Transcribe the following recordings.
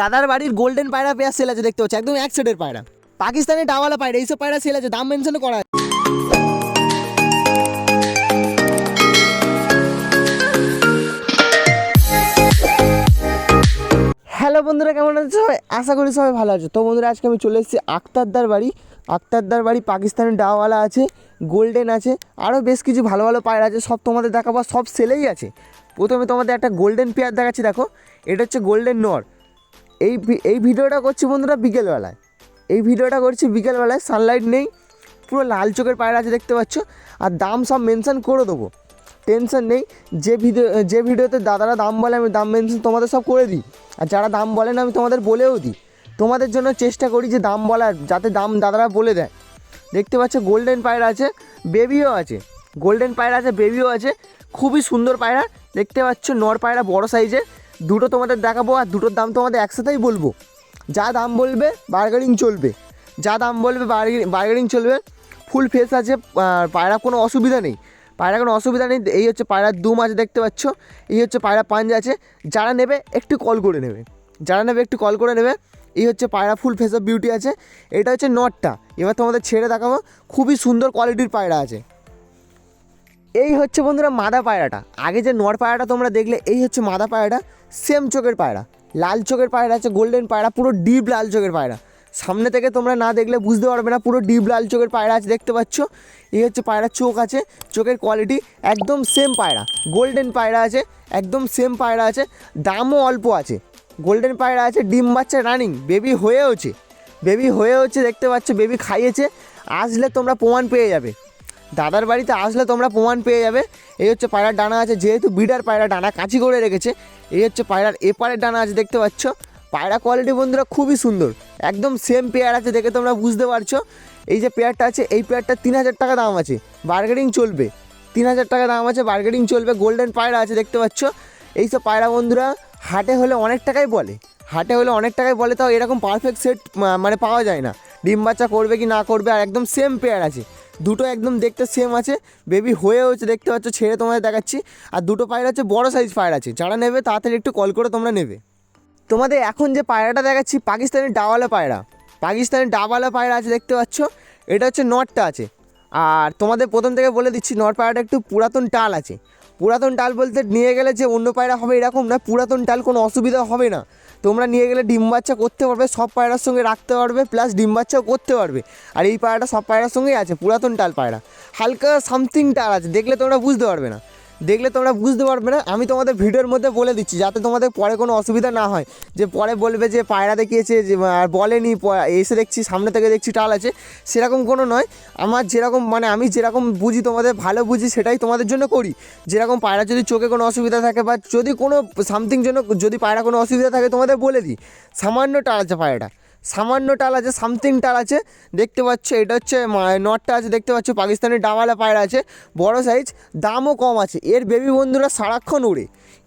দাদার বাড়ির গোল্ডেন পায়রা পেয়ার সেল আছে, দেখতে পাচ্ছি? একদম এক সেটের পায়রা। পাকিস্তানের ডাওয়ালা পায়রা, এইসব পায়রা সেল আছে, দাম মেনশন করা আছে। হ্যালো বন্ধুরা, কেমন আছো সবাই? আশা করি সবাই ভালো আছো। তো বন্ধুরা, আজকে আমি চলে এসেছি আক্তারদার বাড়ি। আক্তারদার বাড়ি পাকিস্তানের ডাওয়ালা আছে গোল্ডেন আছে আরও বেশ কিছু ভালো ভালো পায়রা আছে, সব তোমাদের দেখাবো, সব সেলেই আছে। প্রথমে তোমাদের একটা গোল্ডেন পেয়ার দেখাচ্ছি, দেখো। এটা হচ্ছে গোল্ডেন নর। এই এই ভিডিওটা করছি বন্ধুরা বিকেলবেলায়। এই ভিডিওটা করছি বিকেলবেলায় সানলাইট নেই, পুরো লাল চোখের পায়রা আছে দেখতে পাচ্ছ, আর দাম সব মেনশান করে দেবো। টেনশন নেই, যে ভিডিও, যে ভিডিওতে দাদারা দাম বলে, আমি দাম মেনশন তোমাদের সব করে দিই। আর যারা দাম বলে না, আমি তোমাদের বলেও দিই। তোমাদের জন্য চেষ্টা করি যে দাম বলার, যাতে দাম দাদারা বলে দেয়। দেখতে পাচ্ছ গোল্ডেন পায়রা আছে বেবিও আছে। গোল্ডেন পায়রা আছে বেবিও আছে। খুবই সুন্দর পায়রা। দেখতে পাচ্ছ, নর পায়রা বড় সাইজের দুটো তোমাদের দেখাবো আর দুটোর দাম তোমাদের একসাথেই বলব। যা দাম বলবে বার্গেনিং চলবে। যা দাম বলবে বার্গেনিং চলবে। ফুল ফেস আছে পায়রা কোনো অসুবিধা নেই। পায়রা কোনো অসুবিধা নেই, এই হচ্ছে পায়রার দুম আছে দেখতে পাচ্ছ। এই হচ্ছে পায়রা পাঞ্জা আছে। যারা নেবে, একটু কল করে নেবে। যারা নেবে, একটু কল করে নেবে। এই হচ্ছে পায়রা ফুল ফেস অফ বিউটি আছে। এটা হচ্ছে নটটা। এবার তোমাদের ছেড়ে দেখাবো। খুবই সুন্দর কোয়ালিটির পায়রা আছে। এই হচ্ছে বন্ধুরা মাদা পায়রাটা। আগে যে নর পায়রাটা তোমরা দেখলে, এই হচ্ছে মাদা পায়রাটা সেম চোখের পায়রা। লাল চোখের পায়রা আছে গোল্ডেন পায়রা, পুরো ডিপ লাল চোখের পায়রা। সামনে থেকে তোমরা না দেখলে বুঝতে পারবে না, পুরো ডিপ লাল চোখের পায়রা আছে, দেখতে পাচ্ছ? এই হচ্ছে পায়রার চোখ আছে, চোখের কোয়ালিটি একদম সেম পায়রা। গোল্ডেন পায়রা আছে, একদম সেম পায়রা আছে, দামও অল্প আছে। গোল্ডেন পায়রা আছে, ডিম বাচ্চা রানিং বেবি হয়েওছে। বেবি হয়েওছে, দেখতে পাচ্ছ বেবি খাইয়েছে। আসলে তোমরা প্রমাণ পেয়ে যাবে। দাদার বাড়িতে আসলে তোমরা প্রমাণ পেয়ে যাবে। এই হচ্ছে পায়রার ডানা আছে, যেহেতু বিডার পায়রা ডানা কাঁচি করে রেখেছে, এই হচ্ছে পায়রার এপারের ডানা আছে, দেখতে পাচ্ছ? পায়রা কোয়ালিটি বন্ধুরা খুবই সুন্দর, একদম সেম পেয়ার আছে দেখে তোমরা বুঝতে পারছ। এই যে পেয়ারটা আছে, এই পেয়ারটা তিন হাজার টাকা দাম আছে বার্গেনিং চলবে। তিন হাজার টাকা দাম আছে বার্গেনিং চলবে গোল্ডেন পায়রা আছে, দেখতে পাচ্ছ? এইসব পায়রা বন্ধুরা, হাটে হলে অনেক টাকাই বলে, হাটে হলে অনেক টাকাই বলে, তাও এরকম পারফেক্ট সেট মানে পাওয়া যায় না। ডিম বাচ্চা করবে কি না করবে, আর একদম সেম পেয়ার আছে। দুটো একদম দেখতে সেম আছে। বেবি হয়ে হচ্ছে দেখতে পাচ্ছ, ছেড়ে তোমাদের দেখাচ্ছি। আর দুটো পায়রা হচ্ছে বড় সাইজ পায়রা আছে। যারা নেবে, তাড়াতাড়ি একটু কল করে তোমরা নেবে। তোমাদের এখন যে পায়রাটা দেখাচ্ছি, পাকিস্তানি ডাওয়ালা পায়রা। পাকিস্তানি ডাওয়ালা পায়রা আছে, দেখতে পাচ্ছ। এটা হচ্ছে নটটা আছে। আর তোমাদের প্রথম থেকে বলে দিচ্ছি, নট পায়রাটা একটু পুরাতন টাল আছে। পুরাতন টাল বলতে নিয়ে গেলে যে অন্য পায়রা হবে এরকম না, পুরাতন টাল কোনো অসুবিধা হবে না। তোমরা নিয়ে গেলে ডিম বাচ্চা করতে পারবে, সব পায়রার সঙ্গে রাখতে পারবে প্লাস ডিম বাচ্চাও করতে পারবে। আর এই পায়রাটা সব পায়রার সঙ্গেই আছে, পুরাতন টাল পায়রা। হালকা সামথিং টাল আছে, দেখলে তোমরা বুঝতে পারবে না। দেখলে তোমরা বুঝতে পারবে না, আমি তোমাদের ভিডিওর মধ্যে বলে দিচ্ছি, যাতে তোমাদের পরে কোনো অসুবিধা না হয়। যে পরে বলবে যে পায়রা দেখিয়েছে আর বলেনি এসে দেখছি, সামনে থেকে দেখছি টাল আছে, সেরকম কোনো নয়। আমার যেরকম মানে আমি যেরকম বুঝি তোমাদের, ভালো বুঝি, সেটাই তোমাদের জন্য করি। যেরকম পায়রা যদি চোখে কোনো অসুবিধা থাকে বা যদি কোনো সামথিং জন্য যদি পায়রা কোনো অসুবিধা থাকে, তোমাদের বলে দিই। সামান্য টাল আছে পায়রাটা। সামান্য টাল আছে, সামথিং টাল আছে। দেখতে পাচ্ছ, এটা হচ্ছে নটটা আছে, দেখতে পাচ্ছ, পাকিস্তানি ডাওয়ালা পায়রা আছে। বড় সাইজ দামও কম আছে। এর বেবি বন্ধুরা সারাক্ষণ ওড়ে।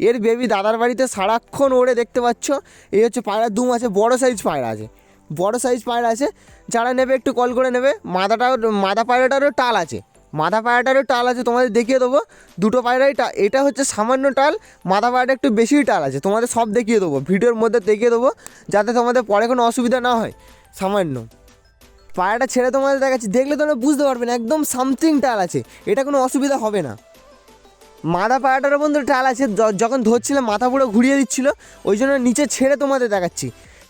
এর বেবি দাদার বাড়িতে সারাক্ষণ ওড়ে, দেখতে পাচ্ছ। এই হচ্ছে পায়রা দুম আছে বড় সাইজ পায়রা আছে। বড় সাইজ পায়রা আছে। যারা নেবে একটু কল করে নেবে। মাদাটাও মাদা পায়রাটারও টাল আছে। মাথা পায়রাটারও টাল আছে, তোমাদের দেখিয়ে দেবো। দুটো পায়রাই টা, এটা হচ্ছে সামান্য টাল মাথা পায়রাটা একটু বেশিই টাল আছে, তোমাদের সব দেখিয়ে দেবো, ভিডিওর মধ্যে দেখিয়ে দেবো, যাতে তোমাদের পরে কোনো অসুবিধা না হয়, সামান্য। পায়রাটা ছেড়ে তোমাদের দেখাচ্ছি, দেখলে তোমরা বুঝতে পারবে না, একদম সামথিং টাল আছে, এটা কোনো অসুবিধা হবে না। মাথা পায়রাটারও বন্ধু টাল আছে যখন ধরছিলাম মাথা পুরো ঘুরিয়ে দিচ্ছিল, ওই জন্য নিচে ছেড়ে তোমাদের দেখাচ্ছি,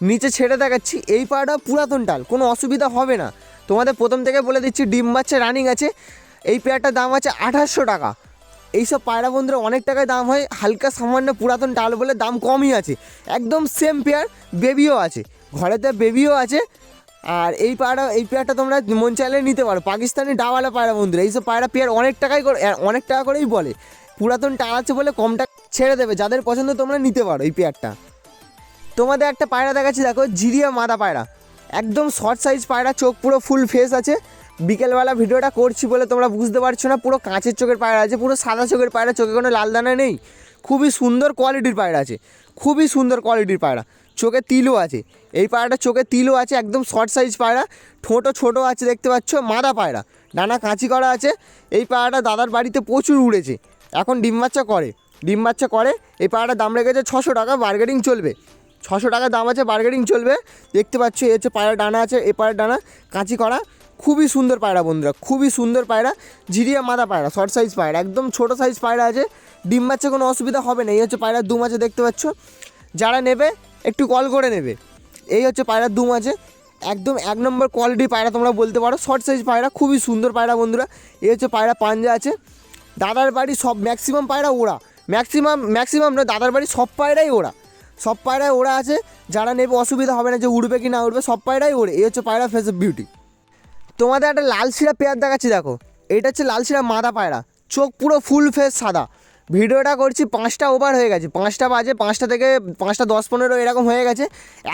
নিচে ছেড়ে দেখাচ্ছি, এই পায়রাটা পুরাতন টাল, কোনো অসুবিধা হবে না। তোমাদের প্রথম থেকে বলে দিচ্ছি, ডিম বাচ্চা রানিং আছে এই পেয়ারটার দাম আছে আঠাশশো টাকা। এইসব পায়রা বন্ধুরা অনেক টাকায় দাম হয়, হালকা সামান্য পুরাতন টাল বলে দাম কমই আছে। একদম সেম পেয়ার বেবিও আছে। ঘরেতে বেবিও আছে। আর এই পায়রা, এই পেয়ারটা তোমরা মন চাইলে নিতে পারো। পাকিস্তানি ডাওয়ালা পায়রা বন্ধুরা, এইসব পায়রা পেয়ার অনেক করে অনেক টাকা করেই বলে। পুরাতন টাল আছে বলে কম টাকা ছেড়ে দেবে। যাদের পছন্দ তোমরা নিতে পারো এই পেয়ারটা তোমাদের একটা পায়রা দেখাচ্ছি, দেখো, জিরিয়া মাদা পায়রা। একদম শর্ট সাইজ পায়রা, চোখ পুরো ফুল ফেস আছে। বিকেলবেলা ভিডিওটা করছি বলে তোমরা বুঝতে পারছ না, পুরো কাঁচের চোখের পায়রা আছে, পুরো সাদা চোখের পায়রা, চোখে কোনো লাল দানা নেই, খুবই সুন্দর কোয়ালিটির পায়রা আছে, খুবই সুন্দর কোয়ালিটির পায়রা, চোখে তিলও আছে, এই পায়রাটা চোখে তিলও আছে, একদম শর্ট সাইজ পায়রা, ঠোঁটও ছোটো আছে দেখতে পাচ্ছ, মাদা পায়রা ডানা কাঁচি করা আছে, এই পায়রাটা দাদার বাড়িতে প্রচুর উড়েছে, এখন ডিম বাচ্চা করে, ডিম বাচ্চা করে, এই পায়রাটার দাম রেখেছে ছশো টাকা বার্গেনিং চলবে, ছশো টাকা দাম আছে বার্গেনিং চলবে, দেখতে পাচ্ছ, এই হচ্ছে পায়রা ডানা আছে এ পায়রা ডানা, কাঁচি করা খুবই সুন্দর পায়রা বন্ধুরা, খুবই সুন্দর পায়রা ঝিরিয়া মাদা পায়রা শর্ট সাইজ পায়রা, একদম ছোটো সাইজ পায়রা আছে, ডিম বাচ্চা কোনো অসুবিধা হবে না, এই হচ্ছে পায়রার দুম আছে দেখতে পাচ্ছ, যারা নেবে একটু কল করে নেবে, এই হচ্ছে পায়রার দুম আছে একদম এক নম্বর কোয়ালিটি পায়রা তোমরা বলতে পারো শর্ট সাইজ পায়রা, খুবই সুন্দর পায়রা বন্ধুরা, এই হচ্ছে পায়রা পাঞ্জা আছে, দাদার বাড়ি সব ম্যাক্সিমাম পায়রা ওরা ম্যাক্সিমাম ম্যাক্সিমাম না দাদার বাড়ি সব পায়রাই ওরা, সব পায়রাই ওরা আছে, যারা নেবে অসুবিধা হবে না যে উড়বে কি না উড়বে, সব পায়রাই ওড়ে এই হচ্ছে পায়রা ফেস অফ বিউটি তোমাদের একটা লাল শিরা পেয়ার দেখাচ্ছি, দেখো। এটা হচ্ছে লাল শিরা মাদা পায়রা। চোখ পুরো ফুল ফেস সাদা। ভিডিওটা করছি, পাঁচটা ওভার হয়ে গেছে। পাঁচটা বাজে, পাঁচটা থেকে পাঁচটা দশ পনেরো এরকম হয়ে গেছে।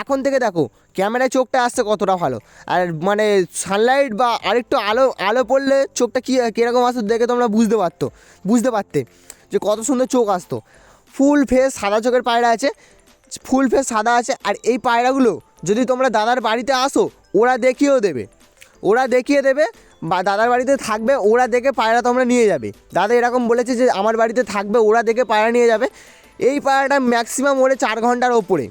এখন থেকে দেখো, ক্যামেরায় চোখটা আসছে কতটা ভালো। আর মানে সানলাইট বা আরেকটু আলো আলো পড়লে চোখটা কী, কীরকম আসতো দেখে তোমরা বুঝতে পারতো। বুঝতে পারতে যে কত সুন্দর চোখ আসতো। ফুল ফেস সাদা চোখের পায়রা আছে, ফুল ফেস সাদা আছে। আর এই পায়রাগুলো যদি তোমরা দাদার বাড়িতে আসো, ওরা দেখিয়েও দেবে। ওরা দেখিয়ে দেবে, বা দাদার বাড়িতে থাকবে, ওরা দেখে পায়রা তোমরা নিয়ে যাবে। দাদা এরকম বলেছে যে, আমার বাড়িতে থাকবে, ওরা দেখে পায়রা নিয়ে যাবে। এই পায়রাটা ম্যাক্সিমাম ওড়ে চার ঘণ্টার ওপরে।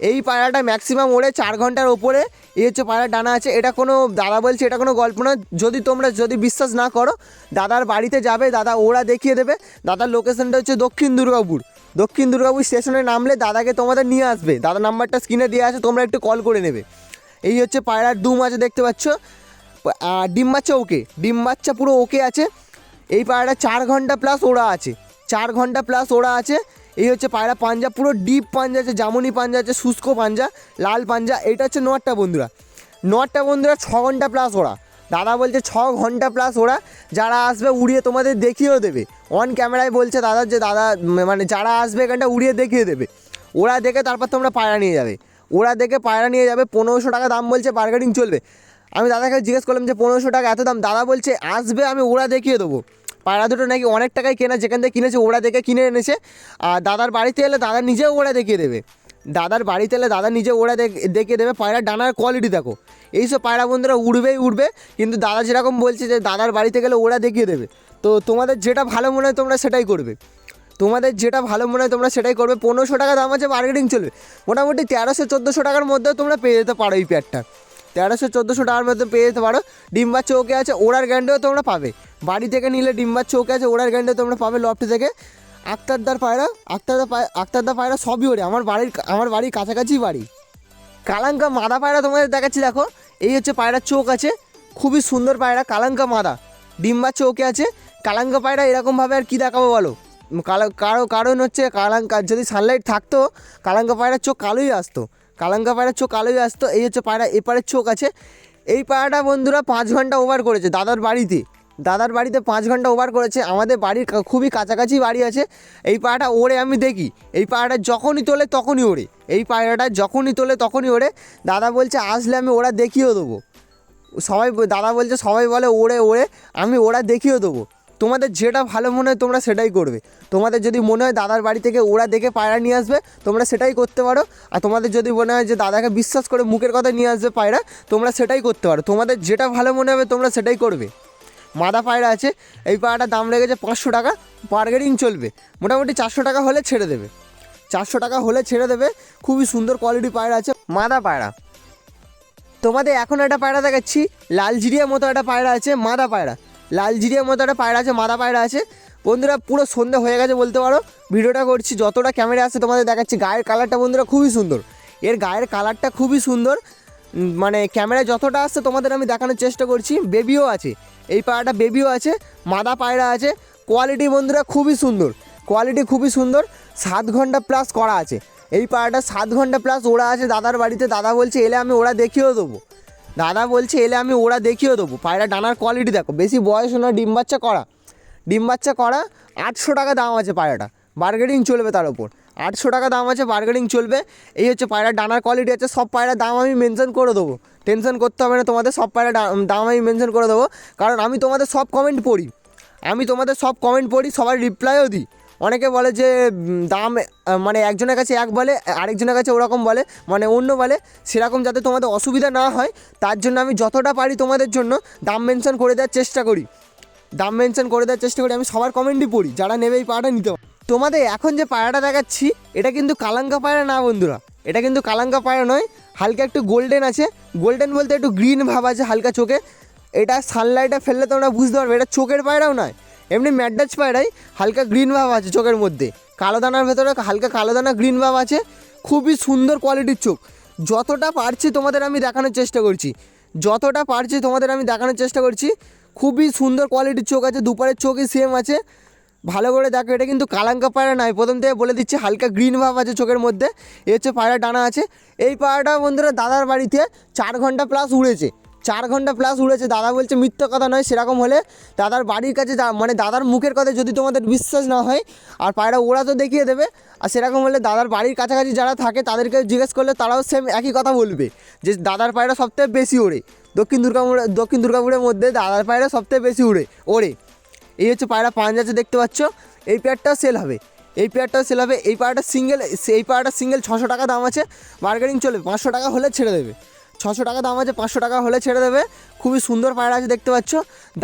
এই পায়রাটা ম্যাক্সিমাম ওড়ে চার ঘণ্টার ওপরে। এই হচ্ছে পায়রা ডানা আছে। এটা কোনো, দাদা বলছে এটা কোনো গল্প না যদি তোমরা, যদি বিশ্বাস না করো, দাদার বাড়িতে যাবে, দাদা ওরা দেখিয়ে দেবে। দাদার লোকেশনটা হচ্ছে দক্ষিণ দুর্গাপুর। দক্ষিণ দুর্গাপুর স্টেশনে নামলে দাদাকে তোমাদের নিয়ে আসবে। দাদা নাম্বারটা স্ক্রিনে দিয়ে আছে, তোমরা একটু কল করে নেবে। এই হচ্ছে পায়রার দুম আছে, দেখতে পাচ্ছ? ডিম বাচ্চা ওকে, ডিম বাচ্চা পুরো ওকে আছে। এই পায়রাটা চার ঘণ্টা প্লাস ওড়া আছে। চার ঘণ্টা প্লাস ওড়া আছে। এই হচ্ছে পায়রা পাঞ্জা, পুরো ডিপ পাঞ্জা আছে, জামুনি পাঞ্জা আছে, শুষ্ক পাঞ্জা, লাল পাঞ্জা, এটা হচ্ছে নটটা বন্ধুরা। নটটা বন্ধুরা ছ ঘণ্টা প্লাস ওড়া দাদা বলছে ছ ঘণ্টা প্লাস ওরা। যারা আসবে উড়িয়ে তোমাদের দেখিয়েও দেবে। অন ক্যামেরায় বলছে দাদা যে, দাদা মানে যারা আসবে এখানটা উড়িয়ে দেখিয়ে দেবে। ওরা দেখে তারপর তোমরা পায়রা নিয়ে যাবে। ওরা দেখে পায়রা নিয়ে যাবে, পনেরোশো টাকা দাম বলছে বার্গেনিং চলবে। আমি দাদাকে জিজ্ঞেস করলাম যে, পনেরোশো টাকা এত দাম? দাদা বলছে, আসবে, আমি ওরা দেখিয়ে দেবো। পায়রা দুটো নাকি অনেক টাকায় কেনা, যেখান থেকে কিনেছে, ওরা দেখে কিনে এনেছে। আর দাদার বাড়িতে এলে দাদা নিজেও ওরা দেখিয়ে দেবে। দাদার বাড়িতে এলে দাদা নিজে ওরা দেখ- দেখিয়ে দেবে। পায়রা ডানার কোয়ালিটি দেখো। এইসব পায়রা বন্ধুরা উড়বেই উড়বে, কিন্তু দাদা যেরকম বলছে যে, দাদার বাড়িতে গেলে ওরা দেখিয়ে দেবে। তো তোমাদের যেটা ভালো মনে হয় তোমরা সেটাই করবে। তোমাদের যেটা ভালো মনে হয় তোমরা সেটাই করবে। পনেরোশো টাকা দাম আছে মার্কেটিং চলবে। মোটামুটি তেরোশো, চোদ্দোশো টাকার মধ্যেও তোমরা পেয়ে যেতে পারো এই প্যাডটা তেরোশো, চোদ্দোশো টাকার মধ্যে পেয়ে যেতে পারো। ডিম্বার চৌকে আছে, ওড়ার গ্যান্ডেও তোমরা পাবে। বাড়ি থেকে নিলে ডিম্বার চৌকে আছে, ওড়ার গ্যান্ডেও তোমরা পাবে লফট থেকে। আক্তারদার পায়রা আক্তারদার পায়রা আক্তারদার পায়রা সবই ওরে আমার বাড়ির আমার বাড়ির কাছাকাছি বাড়ি। কালাঙ্কা মাদা পায়রা তোমাদের দেখাচ্ছি, দেখো। এই হচ্ছে পায়রার চোখ আছে। খুবই সুন্দর পায়রা, কালাঙ্কা মাদা। ডিম্বার চৌকে আছে। কালাঙ্কা পায়রা এরকমভাবে আর কি দেখাবো বলো? কারও কারণ হচ্ছে কালাঙ্কা, যদি সানলাইট থাকতো, কালাঙ্কা পায়রার চোখ কালোই আসতো। কালাঙ্কা পায়রার চোখ কালোই আসতো, এই হচ্ছে পায়রা এপারের চোখ আছে। এই পায়রাটা বন্ধুরা পাঁচ ঘণ্টা ওভার করেছে, দাদার বাড়িতে। দাদার বাড়িতে পাঁচ ঘণ্টা ওভার করেছে, আমাদের বাড়ির খুবই কাছাকাছি বাড়ি আছে। এই পায়রাটা ওড়ে আমি দেখি, এই পায়রাটা যখনই তোলে তখনই ওড়ে। এই পায়রাটা যখনই তোলে তখনই ওড়ে, দাদা বলছে, আসলে আমি ওরা দেখিয়েও দেবো। সবাই দাদা বলছে, সবাই বলে ওড়ে ওড়ে, আমি ওরা দেখিয়েও দেবো। তোমাদের যেটা ভালো মনে হয় তোমরা সেটাই করবে। তোমাদের যদি মনে হয় দাদার বাড়ি থেকে ওরা দেখে পায়রা নিয়ে আসবে, তোমরা সেটাই করতে পারো। আর তোমাদের যদি মনে হয় যে দাদাকে বিশ্বাস করে মুখের কথা নিয়ে আসবে পায়রা, তোমরা সেটাই করতে পারো। তোমাদের যেটা ভালো মনে হবে তোমরা সেটাই করবে। মাদা পায়রা আছে, এই পায়রাটার দাম লেগেছে পাঁচশো টাকা বার্গেনিং চলবে। মোটামুটি চারশো টাকা হলে ছেড়ে দেবে। চারশো টাকা হলে ছেড়ে দেবে, খুবই সুন্দর কোয়ালিটি পায়রা আছে। মাদা পায়রা, তোমাদের এখন একটা পায়রা দেখাচ্ছি লাল জিরিয়ার মতো একটা পায়রা আছে, মাদা পায়রা। লাল জিরিয়ার মতো একটা পায়রা আছে, মাদা পায়রা আছে। বন্ধুরা, পুরো সন্ধ্যা হয়ে গেছে বলতে পারো। ভিডিওটা করছি, যতটা ক্যামেরা আছে তোমাদের দেখাচ্ছি। গায়ের কালারটা বন্ধুরা খুবই সুন্দর। এর গায়ের কালারটা খুবই সুন্দর। মানে ক্যামেরায় যতটা আসছে তোমাদের আমি দেখানোর চেষ্টা করছি। বেবিও আছে। এই পায়রাটা বেবিও আছে, মাদা পায়রা আছে। কোয়ালিটি বন্ধুরা খুবই সুন্দর। কোয়ালিটি খুবই সুন্দর। সাত ঘণ্টা প্লাস করা আছে। এই পায়রাটা সাত ঘণ্টা প্লাস ওরা আছে, দাদার বাড়িতে। দাদা বলছে, এলে আমি ওরা দেখিয়েও দেবো। দাদা বলছে, এলে আমি ওরা দেখিয়েও দেবো। পায়রা ডানার কোয়ালিটি দেখো। বেশি বয়স না ডিম বাচ্চা করা। ডিম বাচ্চা করা, আটশো টাকা দাম আছে পায়রাটা। বার্গেনিং চলবে তার উপর আটশো টাকা দাম আছে বার্গেনিং চলবে। এই হচ্ছে পায়রা ডানার কোয়ালিটি আছে, সব পায়রার দাম আমি মেনশন করে দেবো। টেনশন করতে হবে না তোমাদের, সব পায়রা দাম আমি মেনশন করে দেবো। কারণ আমি তোমাদের সব কমেন্ট পড়ি। আমি তোমাদের সব কমেন্ট পড়ি, সবার রিপ্লাইও দিই। অনেকে বলে যে দাম মানে একজনের কাছে এক বলে, আরেকজনের কাছে ওরকম বলে মানে অন্য বলে, সেরকম যাতে তোমাদের অসুবিধা না হয়, তার জন্য আমি যতটা পারি তোমাদের জন্য দাম মেনশন করে দেওয়ার চেষ্টা করি। দাম মেনশন করে দেওয়ার চেষ্টা করি, আমি সবার কমেন্টই পড়ি, যারা নেবে এই পায়রাটা নিতে তোমাদের এখন যে পায়রাটা দেখাচ্ছি, এটা কিন্তু কালাঙ্কা পায়রা না বন্ধুরা, এটা কিন্তু কালাঙ্কা পায়রা নয়, হালকা একটু গোল্ডেন আছে। গোল্ডেন বলতে একটু গ্রিন ভাব আছে হালকা চোখে, এটা সানলাইটে ফেললে তোমরা বুঝতে পারবে, এটা চোখের পায়রাও নয়। এমনি ম্যাডাচ পায়রাই হালকা গ্রিন ভাব আছে চোখের মধ্যে। কালো দানার ভেতরে হালকা কালো দানা গ্রিন ভাব আছে। খুবই সুন্দর কোয়ালিটির চোখ। যতটা পারছি তোমাদের আমি দেখানোর চেষ্টা করছি। যতটা পারছি তোমাদের আমি দেখানোর চেষ্টা করছি। খুবই সুন্দর কোয়ালিটির চোখ আছে, দুপারের চোখই সেম আছে। ভালো করে দেখো, এটা কিন্তু কালাঙ্কা পায়রা নাই প্রথম থেকে বলে দিচ্ছি হালকা গ্রিন ভাব আছে চোখের মধ্যে। এ হচ্ছে পায়রা ডানা আছে। এই পায়রাটা বন্ধুরা দাদার বাড়িতে চার ঘণ্টা প্লাস উড়েছে। চার ঘণ্টা প্লাস উড়েছে। দাদা বলছে, মিথ্যা কথা নয়, সেরকম হলে দাদার বাড়ির কাছে মানে দাদার মুখের কথা যদি তোমাদের বিশ্বাস না হয়, আর পায়রা ওরা তো দেখিয়ে দেবে। আর সেরকম হলে দাদার বাড়ির কাছাকাছি যারা থাকে, তাদেরকে জিজ্ঞেস করলে তারাও সেম একই কথা বলবে, যে দাদার পায়রা সবথেকে বেশি ওড়ে। দক্ষিণ দুর্গাপুর, দক্ষিণ দুর্গাপুরের মধ্যে দাদার পায়রা সবথেকে বেশি উড়ে, ওড়ে। এই হচ্ছে পায়রা আছে, দেখতে পাচ্ছ। এই পেয়ারটাও সেল হবে। এই পেয়ারটাও সেল হবে। এই পায়রাটা সিঙ্গেল এই পায়রাটা সিঙ্গেল ছশো টাকা দাম আছে। বার্গেনিং চলবে। পাঁচশো টাকা হলে ছেড়ে দেবে। ছশো টাকা দাম আছে, পাঁচশো টাকা হলে ছেড়ে দেবে। খুবই সুন্দর পায়রা আছে, দেখতে পাচ্ছ।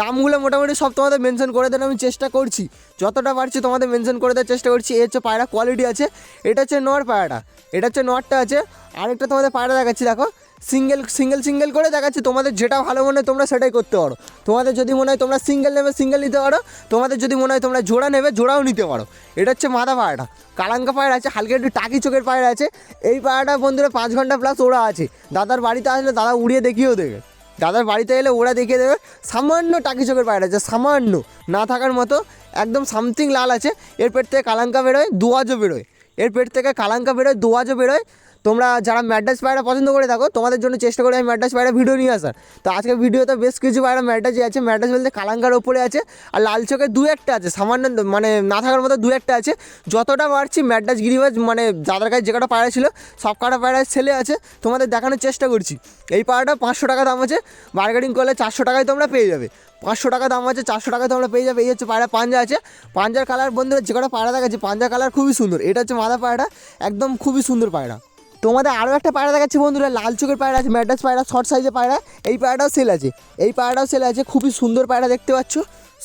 দামগুলো মোটামুটি সব তোমাদের মেনশন করে দেওয়ার আমি চেষ্টা করছি। যতটা পারছি তোমাদের মেনশন করে দেওয়ার চেষ্টা করছি। এই হচ্ছে পায়রা কোয়ালিটি আছে। এটা হচ্ছে নর পায়রাটা। এটা হচ্ছে নরটা আছে। আরেকটা তোমাদের পায়রা দেখাচ্ছি, দেখো। সিঙ্গেল সিঙ্গেল সিঙ্গেল করে দেখাচ্ছি। তোমাদের যেটা ভালো মনে হয় তোমরা সেটাই করতে পারো। তোমাদের যদি মনে হয় তোমরা সিঙ্গেল নেবে, সিঙ্গেল নিতে পারো। তোমাদের যদি মনে হয় তোমরা জোড়া নেবে, জোড়াও নিতে পারো। এটা হচ্ছে মাদা পায়রাটা। কালাঙ্কা পায়রা আছে, হালকা একটু টাকি চোখের পায়রা আছে। এই পায়রাটা বন্ধুরা পাঁচ ঘণ্টা প্লাস ওরা আছে। দাদার বাড়িতে আসলে দাদা উড়িয়ে দেখিয়েও দেবে। দাদার বাড়িতে এলে ওরা দেখিয়ে দেবে। সামান্য টাকি চোখের পায়রা আছে, সামান্য। না থাকার মতো, একদম সামথিং লাল আছে। এর পেট থেকে কালাঙ্কা বেরোয়, দুয়াজও বেরোয়। এর পেট থেকে কালাঙ্কা বেরোয়, দুয়াজও বেরোয়। তোমরা যারা ম্যাডাস পায়রা পছন্দ করে থাকো, তোমাদের জন্য চেষ্টা করি আমি ম্যাডাস পায়রা ভিডিও নিয়ে আসার। তো আজকের ভিডিওতে বেশ কিছু পায়রা ম্যাডাসই আছে। ম্যাডাস বলতে কালাঙ্কার ওপরে আছে আর লাল চোখের দু একটা আছে, সামান্য মানে না থাকার মতো দু একটা আছে। যতটা পারছি ম্যাডাস গিরিবাজ মানে দাদার কাছে যে কটা পায়রা ছিল, সব কটা পায়রা ছেলে আছে, তোমাদের দেখানোর চেষ্টা করছি। এই পায়রাটা পাঁচশো টাকা দাম আছে বার্গেনিং করলে চারশো টাকায় তোমরা পেয়ে যাবে। পাঁচশো টাকা দাম আছে, চারশো টাকা তোমরা পেয়ে যাবে। এই হচ্ছে পায়রা পাঞ্জা আছে। পাঞ্জার কালার বন্ধুরা, যে কটা পায়রা দেখাচ্ছে, পাঞ্জার কালার খুবই সুন্দর। এটা হচ্ছে মাদা পায়রা একদম খুবই সুন্দর পায়রা। তোমাদের আরও একটা পায়রা দেখাচ্ছি বন্ধুরা, লাল চোখের পায়রা আছে, ম্যাডাস পায়রা শর্ট সাইজের পায়রা, এই পায়রাটাও সেল আছে, এই পায়রাটাও সেল আছে, খুবই সুন্দর পায়রা দেখতে পাচ্ছ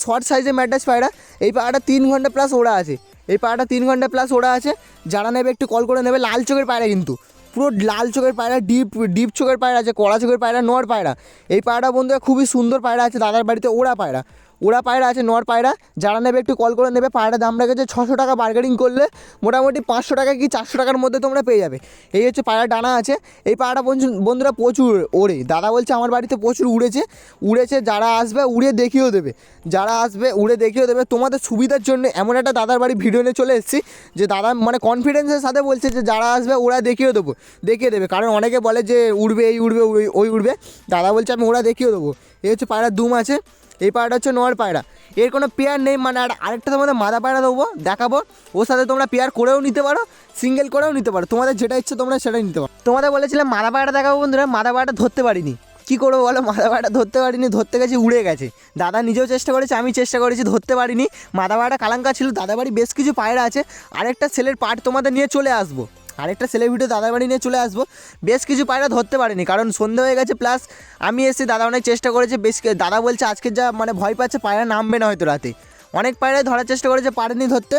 শর্ট সাইজের ম্যাডাস পায়রা, এই পায়রাটা তিন ঘণ্টা প্লাস ওড়া আছে, এই পায়রাটা তিন ঘণ্টা প্লাস ওড়া আছে, যারা নেবে একটু কল করে নেবে, লাল চোখের পায়রা কিন্তু, পুরো লাল চোখের পায়রা ডিপ ডিপ চোখের পায়রা আছে, কড়া চোখের পায়রা, নর পায়রা, এই পায়রা বন্ধুরা খুবই সুন্দর পায়রা আছে, দাদার বাড়িতে ওড়া পায়রা ওরা পায়রা আছে, নর পায়রা। যারা নেবে একটু কল করে নেবে। পায়রা দাম রেখেছে ছশো টাকা বার্গেনিং করলে। মোটামুটি পাঁচশো টাকা কি চারশো টাকার মধ্যে তোমরা পেয়ে যাবে। এই হচ্ছে পায়রা ডানা আছে। এই বন্ধু- বন্ধুরা প্রচুর ওড়ে। দাদা বলছে আমার বাড়িতে প্রচুর উড়েছে। উড়েছে, যারা আসবে উড়ে দেখিয়েও দেবে। যারা আসবে উড়ে দেখিয়েও দেবে। তোমাদের সুবিধার জন্য এমন একটা দাদার বাড়ি ভিডিও নিয়ে চলে এসেছি, যে দাদা মানে কনফিডেন্সের সাথে বলছে যে যারা আসবে ওরা দেখিয়েও দেবো, দেখিয়ে দেবে। কারণ অনেকে বলে যে উড়বে, এই উড়বে, ওই উড়বে। দাদা বলছে আমি ওরা দেখিয়েও দেবো। এই হচ্ছে পায়রা দুম আছে। এই পায়রাটা হচ্ছে নোয়ার পায়রা। এর কোনো পেয়ার নেই মানে আর আরেকটা তোমাদের মাদা পায়রা দেবো, দেখাবো। ওর সাথে তোমরা পেয়ার করেও নিতে পারো সিঙ্গেল করেও নিতে পারো। তোমাদের যেটা ইচ্ছে তোমরা সেটাই নিতে পারো। তোমাদের বলেছিলাম মাদা পায়রা দেখাবো বন্ধুরা, মাদা পায়রাটা ধরতে পারিনি। কী করব বলো, মাদা পায়রাটা ধরতে পারিনি, ধরতে গেছি, উড়ে গেছে। দাদা নিজেও চেষ্টা করেছে, আমি চেষ্টা করেছি, ধরতে পারিনি। মাদা পায়রাটা কালাঙ্কা ছিল দাদা বাড়ি বেশ কিছু পায়রা আছে। আরেকটা ছেলের পার্ট তোমাদের নিয়ে চলে আসব। আরেকটা ছেলের ভিডিও দাদার বাড়ি নিয়ে চলে আসব। বেশ কিছু পায়রা ধরতে পারিনি, কারণ সন্ধে হয়ে গেছে প্লাস আমি এসে দাদা অনেক চেষ্টা করেছে, বেশ দাদা বলছে আজকে যা মানে ভয় পাচ্ছে, পায়রা নামবে না হয়তো রাতে। অনেক পায়রাই ধরার চেষ্টা করেছে, পারেনি ধরতে।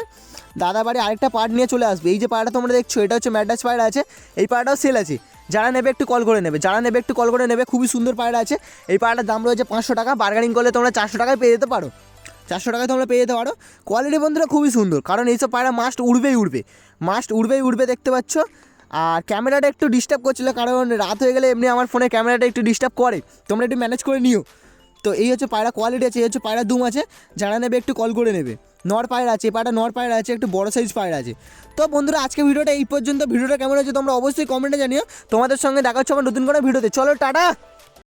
দাদা বাড়ি আরেকটা পার্ট নিয়ে চলে আসবে। এই যে পায়রা তোমরা দেখছ, এটা হচ্ছে ম্যাডাস পায়রা আছে, এই পায়রাটাও সেল আছে। যারা নেবে একটু কল করে নেবে, যারা নেবে একটু কল করে নেবে, খুবই সুন্দর পায়রা আছে। এই পায়রাটার দাম রয়েছে পাঁচশো টাকা বার্গেনিং করলে তোমরা চারশো টাকায় পেয়ে যেতে পারো। চারশো টাকায় তোমরা পেয়ে যেতে পারো। কোয়ালিটি বন্ধুরা খুবই সুন্দর, কারণ এইসব পায়রা মাস্ট উড়বেই উড়বে। মাস্ট উড়বেই উড়বে, দেখতে পাচ্ছ? আর ক্যামেরাটা একটু ডিস্টার্ব করছিল, কারণ রাত হয়ে গেলে এমনি আমার ফোনে ক্যামেরাটা একটু ডিস্টার্ব করে। তোমরা একটু ম্যানেজ করে নিও। তো এই হচ্ছে পায়রা কোয়ালিটি আছে, এই হচ্ছে পায়রা দুম আছে, যারা নেবে একটু কল করে নেবে। নর পায়রা আছে পায়রা নর পায়রা আছে, একটু বড় সাইজ পায়রা আছে। তো বন্ধুরা, আজকে ভিডিওটা এই পর্যন্ত। ভিডিওটা কেমন হয়েছে তোমরা অবশ্যই কমেন্টে জানিও। তোমাদের সঙ্গে দেখা হচ্ছে আমার নতুন করে ভিডিওতে। চলো, টাটা!